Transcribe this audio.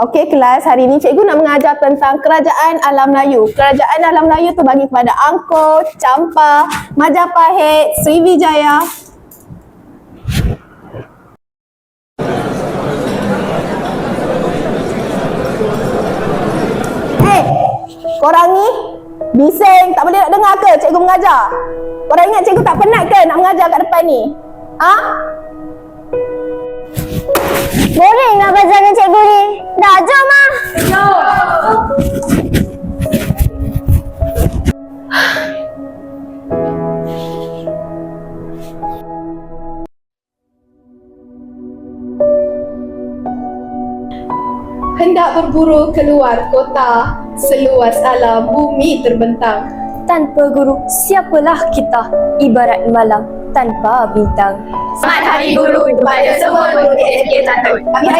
Okey kelas, hari ni cikgu nak mengajar tentang kerajaan alam Melayu. Kerajaan alam Melayu tu bagi kepada Angkor, Champa, Majapahit, Sriwijaya. Eh, korang ni bising tak boleh nak dengar ke cikgu mengajar? Korang ingat cikgu tak penat ke nak mengajar kat depan ni? Ha? Boring nak belajar Hendak berburu keluar kota, seluas alam bumi terbentang. Tanpa guru, siapalah kita? Ibarat malam tanpa bintang. Selamat Hari Guru kepada semua guru di SK Santun. Kami.